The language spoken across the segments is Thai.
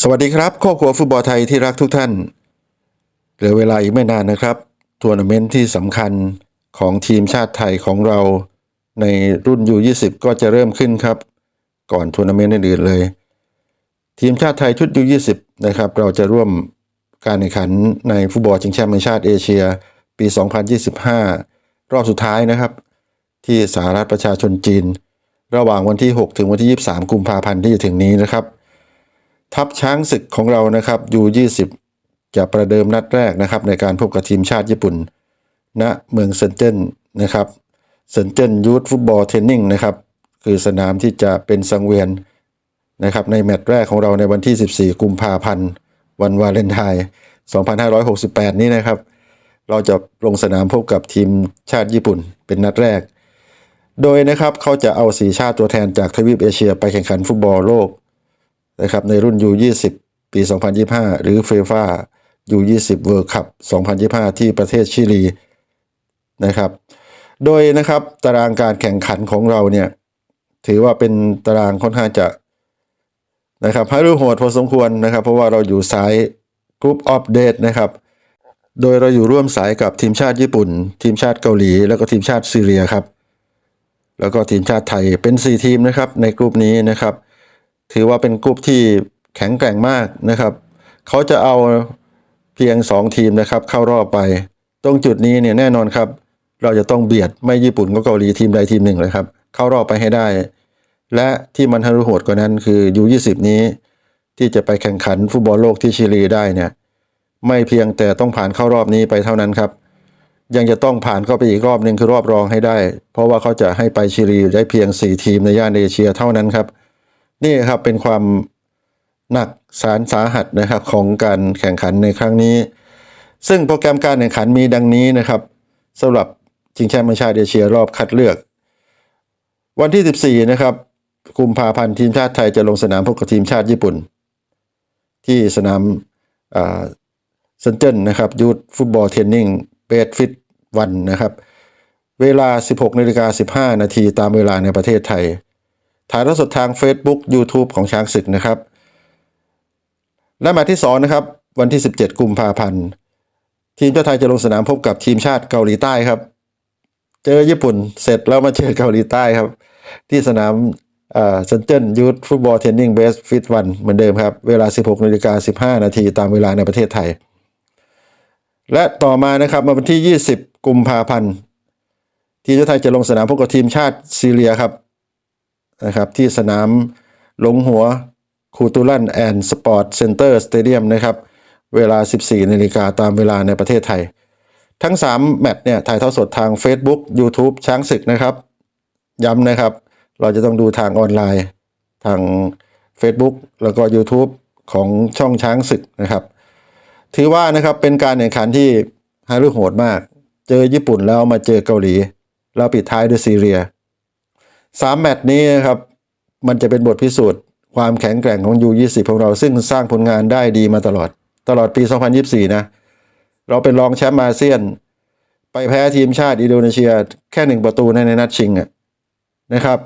สวัสดีครับครอบครัวฟุตบอลไทยที่รักทุกท่าน เหลือเวลาอีกไม่นานนะครับทัวร์นาเมนต์ที่สำคัญของทีมชาติไทยของเราในรุ่น U20 ก็จะเริ่มขึ้นครับ ก่อนทัวร์นาเมนต์อื่นๆเลย ทีมชาติไทยชุด U20 นะครับ เราจะร่วมการแข่งขันในฟุตบอลชิงแชมป์ชาติเอเชีย ปี 2025 รอบสุดท้ายนะครับ ที่สหรัฐประชาชนจีน ระหว่างวันที่ 6 ถึงวันที่ 23 กุมภาพันธ์ที่จะถึงนี้นะครับ ทัพช้างศึกของเรานะครับ U20 จะประเดิมนัดแรกนะครับ ในการพบกับทีมชาติญี่ปุ่นณเมืองเซนเจนนะครับเซนเจนยูทฟุตบอลเทนนิ่งนะครับคือสนามที่จะเป็นสังเวียนนะครับในแมตช์แรกของเราในวันที่ 14 กุมภาพันธ์ วันวาเลนไทน์ 2568 นี้นะครับ เราจะลงสนามพบกับทีมชาติญี่ปุ่นเป็นนัดแรก โดยนะครับเขาจะเอาสีชาติตัวแทนจากทวีปเอเชียไปแข่งขันฟุตบอลโลกนะครับในรุ่น U20 ปี 2025 หรือเฟฟ่า U20 World Cup 2025 ที่ประเทศชิลีนะครับ โดยนะครับตารางการแข่งขันของเราเนี่ยถือว่าเป็นตารางค่อนข้างจะนะครับให้รู้โหดพอสมควรนะครับ เพราะว่าเราอยู่สายกรุ๊ปออฟเดตนะครับ โดยเราอยู่ร่วมสายกับทีมชาติญี่ปุ่น ทีมชาติเกาหลี แล้วก็ทีมชาติซีเรียครับ แล้วก็ทีมชาติไทยเป็น 4 ทีมนะครับในกลุ่มนี้นะครับ ถือว่าเป็นกลุ่มที่แข็งแกร่งมากนะครับ เขาจะเอาเพียง 2 ทีมนะครับ เข้ารอบไป ตรงจุดนี้เนี่ยแน่นอนครับ เราจะต้องเบียดไม่ญี่ปุ่นก็เกาหลีทีมใดทีมหนึ่งเลยครับ เข้ารอบไปให้ได้ และที่มันฮารุโหดกว่านั้นคือ U20 นี้ ที่จะไปแข่งขันฟุตบอลโลกที่ชิลีได้เนี่ยไม่เพียงแต่ต้องผ่านเข้ารอบนี้ไปเท่านั้นครับ ยังจะต้องผ่านเข้าไปอีกรอบหนึ่งคือรอบรองให้ได้ เพราะว่าเขาจะให้ไปชิลีได้เพียง 4 ทีมในย่านเอเชียเท่านั้นครับ นี่ครับเป็นความหนักสารสาหัสนะครับของการแข่งขันในครั้งนี้ ซึ่งโปรแกรมการแข่งขันมีดังนี้นะครับสำหรับชิงแชมป์ชาติเอเชียรอบคัดเลือก วันที่ 14 นะครับกุมภาพันธ์ทีมชาติไทยจะลงสนามพบกับทีมชาติญี่ปุ่น ที่สนามเซนเจนนะครับยูทฟุตบอลเทรนนิ่ง เบสฟิตวันนะครับ เวลา 16นาฬิกา15 นาทีตามเวลาในประเทศไทย ถ่ายทอดสดทาง Facebook YouTube ของช้างศึกนะครับ และมตช์ที่ 2 นะครับ วันที่ 17 กุมภาพันธ์ ทีมชาติไทยจะลงสนามพบกับทีมชาติเกาหลีใต้ครับ เจอญี่ปุ่นเสร็จแล้วมาเจอเกาหลีใต้ครับ ที่สนามเซนเจนยูทฟุตบอลเทนนิ่งเบสฟิตวันเหมือนเดิมครับ เวลา 16นาฬิกา15 นาทีตามเวลาในประเทศไทย และต่อมานะครับมาวันที่ 20 กุมภาพันธ์ทีมชาติไทยจะลงสนามพบกับทีมชาติซีเรียครับนะครับ ที่สนามหลงหัวคูตูลันแอนด์สปอร์ตเซ็นเตอร์สเตเดียมนะครับเวลา 14นาฬิกาตามเวลาในประเทศไทย ทั้ง 3 แมตช์เนี่ยถ่ายทอดสดทาง Facebook YouTube ช้างศึกนะครับ ย้ำนะครับ เราจะต้องดูทางออนไลน์ ทาง Facebook แล้วก็ YouTube ของช่องช้างศึกนะครับ ถือว่านะครับเป็นการแข่งขันที่ฮารุโหดมาก เจอญี่ปุ่นแล้วมาเจอเกาหลี แล้วปิดท้ายด้วยซีเรียสามแมตช์นี้นะครับมันจะเป็นบทพิสูจน์ความแข็งแกร่งของ U20 ของเราซึ่งสร้างผลงานได้ดีมาตลอด ตลอดปี 2024 นะ เราเป็นรองแชมป์อาเซียน ไปแพ้ทีมชาติอินโดนีเซีย แค่หนึ่งประตูในในนัดชิงอะนะครับ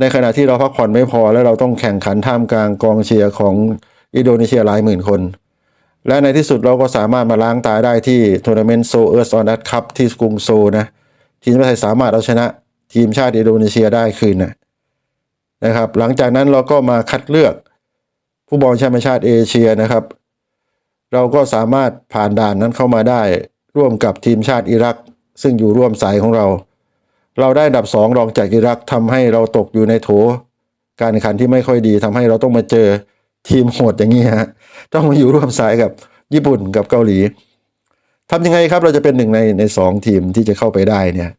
ในขณะที่เราพักผ่อนไม่พอแล้วเราต้องแข่งขันท่ามกลางกองเชียร์ของอินโดนีเซียหลายหมื่นคน และในที่สุดเราก็สามารถมาล้างตาได้ที่ทัวร์นาเมนต์โซเอิร์สออนดัตคัพที่กรุงโซลนะทีมไทยสามารถเอาชนะทีมชาติอินโดนีเซียได้คืนนะนะครับ หลังจากนั้นเราก็มาคัดเลือก ผู้บอลแชมป์ชาติเอเชียนะครับ เราก็สามารถผ่านด่านนั้นเข้ามาได้ร่วมกับทีมชาติอิรัก ซึ่งอยู่ร่วมสายของเรา เราได้ดับสองรองจากอิรักทำให้เราตกอยู่ในโถ การแข่งขันที่ไม่ค่อยดีทำให้เราต้องมาเจอทีมโหดอย่างนี้ฮะ ต้องมาอยู่ร่วมสายกับญี่ปุ่นกับเกาหลีทำยังไงครับเราจะเป็นหนึ่งในในสองทีมที่จะเข้าไปได้เนี่ย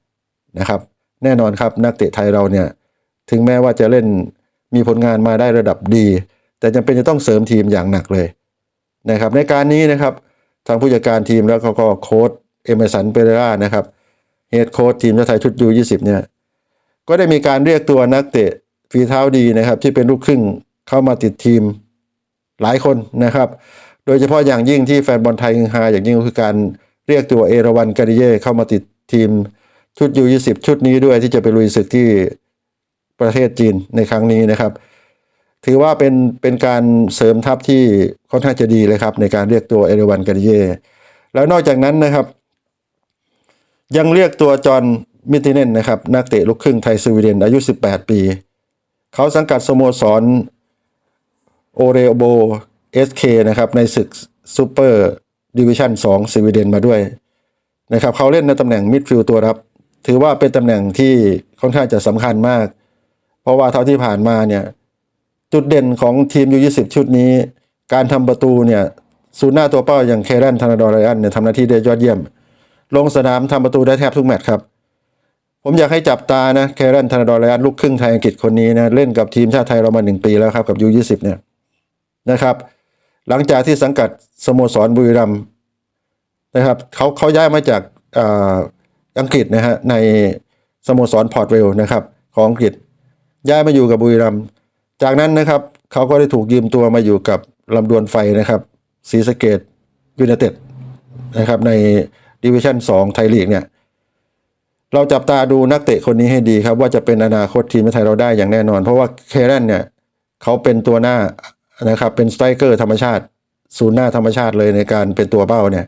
นะครับ แน่นอนครับนักเตะไทยเราเนี่ยถึงแม้ว่าจะเล่นมีผลงานมาได้ระดับดี แต่จำเป็นจะต้องเสริมทีมอย่างหนักเลยนะครับ ในการนี้นะครับทางผู้จัดการทีมแล้วเขาก็โค้ดเอเมสันเปเรรานะครับเฮดโค้ดทีมชาติไทยชุดยู20เนี่ยก็ได้มีการเรียกตัวนักเตะฝีเท้าดีนะครับ ที่เป็นลูกครึ่งเข้ามาติดทีม หลายคนนะครับ โดยเฉพาะอย่างยิ่งที่แฟนบอลไทยฮือฮาอย่างยิ่งก็คือการเรียกตัวเอราวันการิเย่เข้ามาติดทีมชุดยู20ชุดนี้ด้วยที่จะไปลุยศึกที่ประเทศจีนในครั้งนี้นะครับ ถือว่าเป็นเป็นการเสริมทัพที่ค่อนข้างจะดีเลยครับ ในการเรียกตัวเอเรวันกาดิเยแล้วนอกจากนั้นนะครับ ยังเรียกตัวจอห์นมิติเนนนะครับ นักเตะลูกครึ่งไทยสวีเดนอายุ 18 ปี เขาสังกัดสโมสร โอเรโบเอสเคนะครับในศึกซูเปอร์ดิวิชั่น2สวีเดนมาด้วยนะครับเขาเล่นในตำแหน่งมิดฟิลด์ตัวรับ ถือว่าเป็นตำแหน่งที่ค่อนข้างจะสำคัญมาก เพราะว่าเท่าที่ผ่านมาเนี่ยจุดเด่นของทีมยู20ชุดนี้ การทำประตูเนี่ยศูนย์หน้าตัวเป้าอย่างเครันธนาดอร์ไรอันเนี่ยทำหน้าที่ได้ยอดเยี่ยม ลงสนามทำประตูได้แทบทุกแมตช์ครับ ผมอยากให้จับตานะเครันธนาดอร์ไรอันลูกครึ่งไทยอังกฤษคนนี้นะเล่นกับทีมชาติไทยเรามาหนึ่งปีแล้วครับกับยู20เนี่ย นะครับ หลังจากที่สังกัดสโมสรบุรีรัมย์นะครับเขาเขาย้ายมาจากอังกฤษนะฮะในสโมสรพอร์ตเวลนะครับของอังกฤษย้ายมาอยู่กับบุรีรัมย์จากนั้นนะครับเขาก็ได้ถูกยืมตัวมาอยู่กับลำดวนไฟนะครับศรีสะเกดยูไนเต็ดนะครับในดิวิชั่น2ไทยลีกเนี่ยเราจับตาดูนักเตะคนนี้ให้ดีครับ ว่าจะเป็นอนาคตทีมไทยเราได้อย่างแน่นอน เพราะว่าเคเรนเนี่ยเขาเป็นตัวหน้า นะครับเป็นสไตรเกอร์ธรรมชาติศูนย์หน้าธรรมชาติเลยในการเป็นตัวเป้าเนี่ย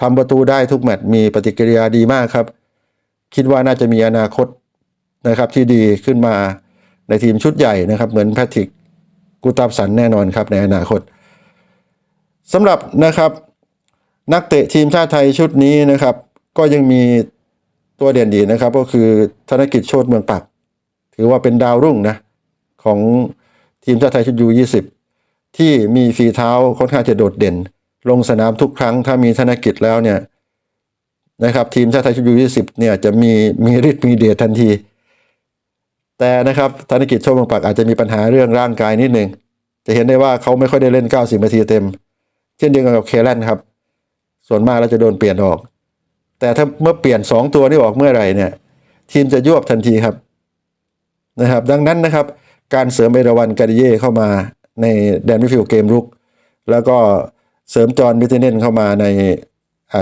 ทำประตูได้ทุกแมตช์มีปฏิกิริยาดีมากครับ คิดว่าน่าจะมีอนาคตนะครับที่ดีขึ้นมาในทีมชุดใหญ่นะครับ เหมือนแพทริกกูตาบสันแน่นอนครับในอนาคตสำหรับนะครับนักเตะทีมชาติไทยชุดนี้นะครับ ก็ยังมีตัวเด่นดีนะครับ ก็คือธนกิจโชติเมืองปัก ถือว่าเป็นดาวรุ่งนะของทีมชาติไทยชุดยู20 ที่มีฝีเท้าค่อนข้างจะโดดเด่น ลงสนามทุกครั้งถ้ามีธนกิจแล้วเนี่ยนะครับทีมชาติไทยชุดยู20เนี่ยจะมีมีฤทธิ์มีเดชทันที แต่นะครับธนกิจโชติเมืองปักอาจจะมีปัญหาเรื่องร่างกายนิดหนึ่งจะเห็นได้ว่าเขาไม่ค่อยได้เล่น 90 นาทีเต็ม เช่นเดียวกันกับเคแลนครับ ส่วนมากแล้วจะโดนเปลี่ยนออก แต่ถ้าเมื่อเปลี่ยน 2 ตัวนี้ออกเมื่อไหร่เนี่ย ทีมจะยวบทันทีครับนะครับ ดังนั้นนะครับ การเสริมเอราวันกาดิเย่เข้ามา ในแดนมิฟิลเกมรุก แล้วก็เสริมจอห์นมิเทเนนเข้ามาใน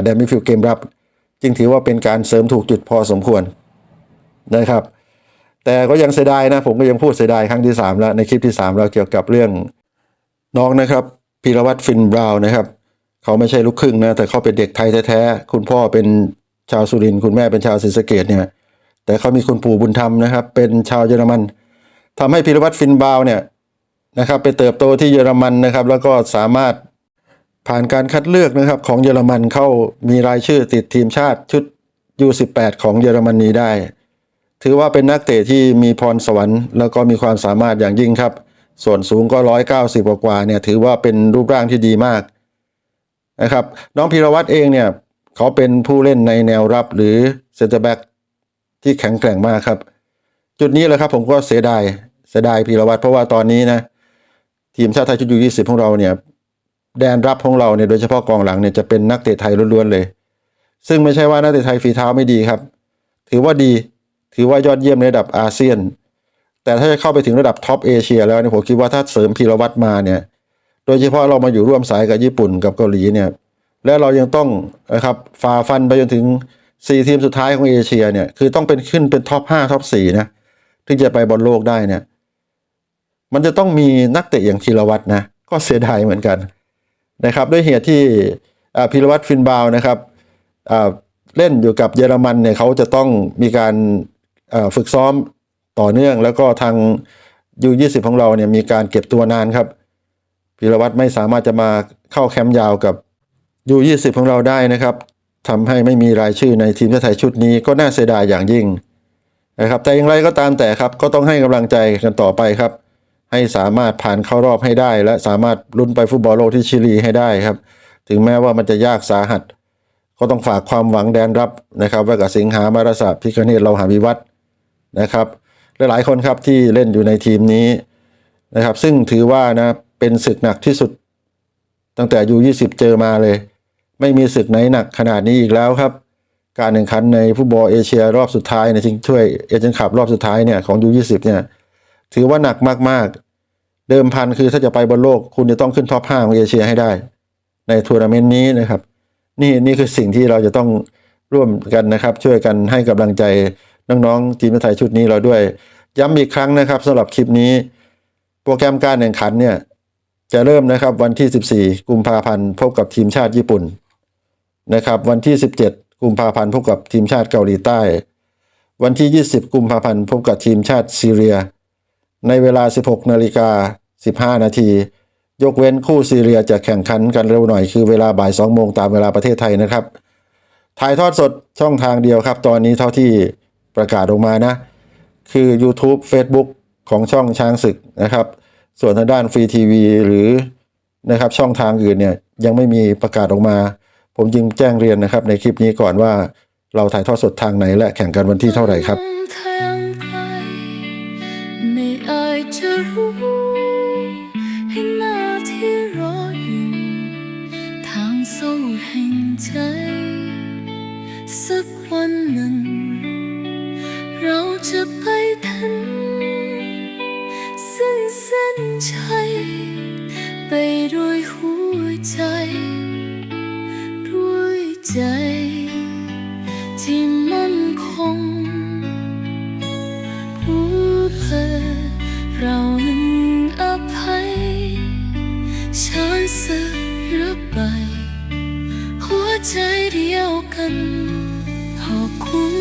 แดนมิฟิลเกมรับ จึงถือว่าเป็นการเสริมถูกจุดพอสมควรนะครับ แต่ก็ยังเสียดายนะ ผมก็ยังพูดเสียดายครั้งที่ 3 แล้ว ในคลิปที่ 3 เราเกี่ยวกับเรื่องน้องนะครับพีรวัตรฟินบราวน์นะครับ เขาไม่ใช่ลูกครึ่งนะ แต่เขาเป็นเด็กไทยแท้ๆ คุณพ่อเป็นชาวสุรินทร์คุณแม่เป็นชาวศรีสะเกดเนี่ยแต่เขามีคุณปู่บุญธรรมนะครับ เป็นชาวเยอรมันทำให้พีรวัตรฟินบราวน์เนี่ย นะครับไปเติบโตที่เยอรมันนะครับ แล้วก็สามารถผ่านการคัดเลือกนะครับของเยอรมันเข้ามีรายชื่อติดทีมชาติชุด U18 ของเยอรมนีได้ ถือว่าเป็นนักเตะที่มีพรสวรรค์ แล้วก็มีความสามารถอย่างยิ่งครับ ส่วนสูงก็ 190 กว่าเนี่ยถือว่าเป็นรูปร่างที่ดีมากนะครับน้องพีรวัตรเองเนี่ยเขาเป็นผู้เล่นในแนวรับหรือเซนเตอร์แบ็กที่แข็งแกร่งมากครับ จุดนี้แหละครับผมก็เสียดายเสียดายพีรวัตรเพราะว่าตอนนี้นะ ทีมชาติไทยชุดยูยี่สิบของเราเนี่ยแดนรับของเราเนี่ยโดยเฉพาะกองหลังเนี่ยจะเป็นนักเตะไทยล้วนๆเลย ซึ่งไม่ใช่ว่านักเตะไทยฝีเท้าไม่ดีครับ ถือว่าดีถือว่ายอดเยี่ยมในระดับอาเซียน แต่ถ้าจะเข้าไปถึงระดับท็อปเอเชียแล้วเนี่ยผมคิดว่าถ้าเสริมพีรวัตรมาเนี่ยโดยเฉพาะเรามาอยู่ร่วมสายกับญี่ปุ่นกับเกาหลีเนี่ยและเรายังต้องนะครับฝ่าฟันไปจนถึง 4 ทีมสุดท้ายของเอเชียเนี่ยคือต้องเป็นขึ้นเป็นท็อป5ท็อป4นะถึงจะไปบอลโลกได้เนี่ย มันจะต้องมีนักเตะอย่างพีรวัตรนะ ก็เสียดายเหมือนกันนะครับ ด้วยเหตุที่พีรวัตรฟินบาวนะครับเล่นอยู่กับเยอรมันเนี่ยเขาจะต้องมีการฝึกซ้อมต่อเนื่อง แล้วก็ทางยู20ของเราเนี่ยมีการเก็บตัวนานครับพีรวัตรไม่สามารถจะมาเข้าแคมป์ยาวกับยู20ของเราได้นะครับทำให้ไม่มีรายชื่อในทีมชาติไทยชุดนี้ก็น่าเสียดายอย่างยิ่งนะครับแต่อย่างไรก็ตามแต่ครับก็ต้องให้กำลังใจกันต่อไปครับ ให้สามารถผ่านเข้ารอบให้ได้ และสามารถลุ้นไปฟุตบอลโลกที่ชิลีให้ได้ครับ ถึงแม้ว่ามันจะยากสาหัส ก็ต้องฝากความหวังแดนรับนะครับไว้กับสิงหามารสะพิคเนตเราหาวิวัฒนะครับลหลายคนครับที่เล่นอยู่ในทีมนี้นะครับ ซึ่งถือว่านะเป็นศึกหนักที่สุด ตั้งแต่ยู20 เจอมาเลย ไม่มีศึกไหนหนักขนาดนี้อีกแล้วครับ การแข่งขันในฟุตบอลเอเชียรอบสุดท้ายในชิงช่วยเอเชียนคัพรอบสุดท้ายเนี่ยของยู20เนี่ย ถือว่าหนักมากๆ เดิมพันคือถ้าจะไปบนโลก คุณจะต้องขึ้นท็อป5ของเอเชียให้ได้ ในทัวร์นาเมนต์นี้นะครับ นี่นี่คือสิ่งที่เราจะต้องร่วมกันนะครับ ช่วยกันให้กำลังใจน้องๆทีมไทยชุดนี้เราด้วย ย้ำอีกครั้งนะครับสำหรับคลิปนี้ โปรแกรมการแข่งขันเนี่ยจะเริ่มนะครับวันที่ 14 กุมภาพันธ์พบกับทีมชาติญี่ปุ่นนะครับ วันที่ 17 กุมภาพันธ์พบกับทีมชาติเกาหลีใต้ วันที่ 20 กุมภาพันธ์พบกับทีมชาติซีเรีย ในเวลา 16นาฬิกา15 นาที ยกเว้นคู่ซีเรียจะแข่งขันกันเร็วหน่อยคือเวลาบ่าย2โมงตามเวลาประเทศไทยนะครับ ถ่ายทอดสดช่องทางเดียวครับ ตอนนี้เท่าที่ประกาศออกมานะ คือ YouTube Facebook ของช่องช้างศึกนะครับ ส่วนทางด้านฟรีทีวีหรือนะครับช่องทางอื่นเนี่ยยังไม่มีประกาศออกมา ผมจึงแจ้งเรียนนะครับในคลิปนี้ก่อนว่าเราถ่ายทอดสดทางไหนและแข่งกันวันที่เท่าไหร่ครับ สักวันหนึ่ง เราจะไปถึงซึ่งเส้นชัยไปด้วยหัวใจ ด้วยใจ ที่มั่นคงผู้เพื่อเรานั้นอภัยฉันสึกรับไป ใจเดียวกันขอบคุณ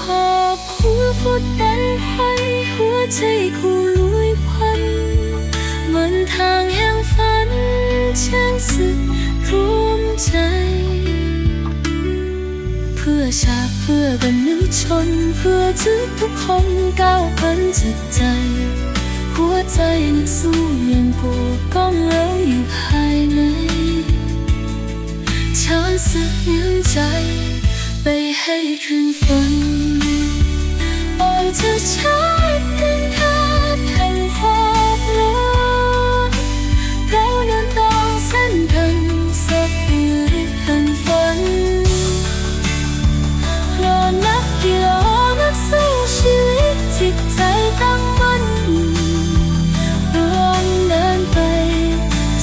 ขอบคุณฟุตบอลไทยหัวใจคู่ลุยพันเหมือนทางแห่งฝันช่างสึกรวมใจ เพื่อชาเพื่อกันนึกชน เพื่อทุกทุกคนก้าวพันจิตใจ หัวใจนักสู้ อนับกิโลนักสู้ชีวิตจิตใจตั้งมันรวมเดินไป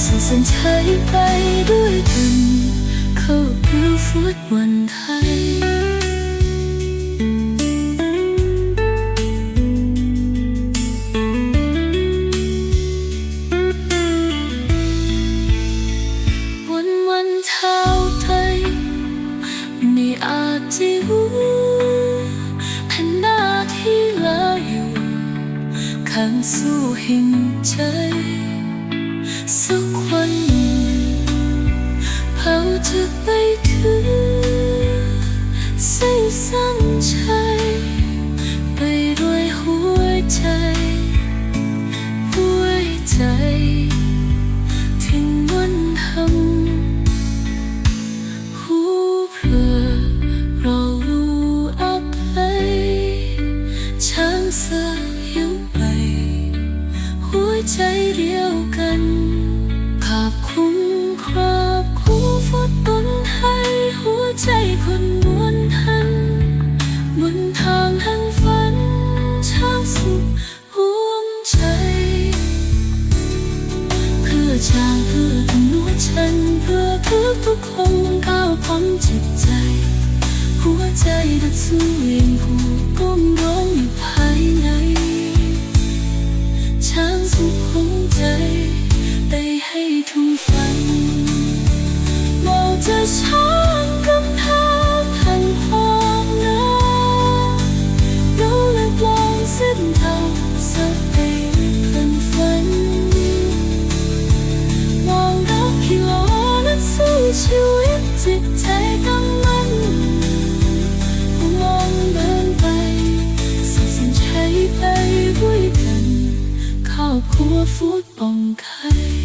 สู่เส้นชัยไปด้วยกัน เข้าคือฟุตบอลไท สู้แห่งใจ คงก้าวพ้นจิตใจ หัวใจดัดสู้ยังผูกก้มร้องอยู่ภายใน ช้างสุขของใจได้ให้ทุ่งฝันบอกจะช้า ชีวิตจิตใจตั้งมั่นมองเดินไปสิ่งส้นชัยไปด้วยกันครอบครัวฟูตปองไข่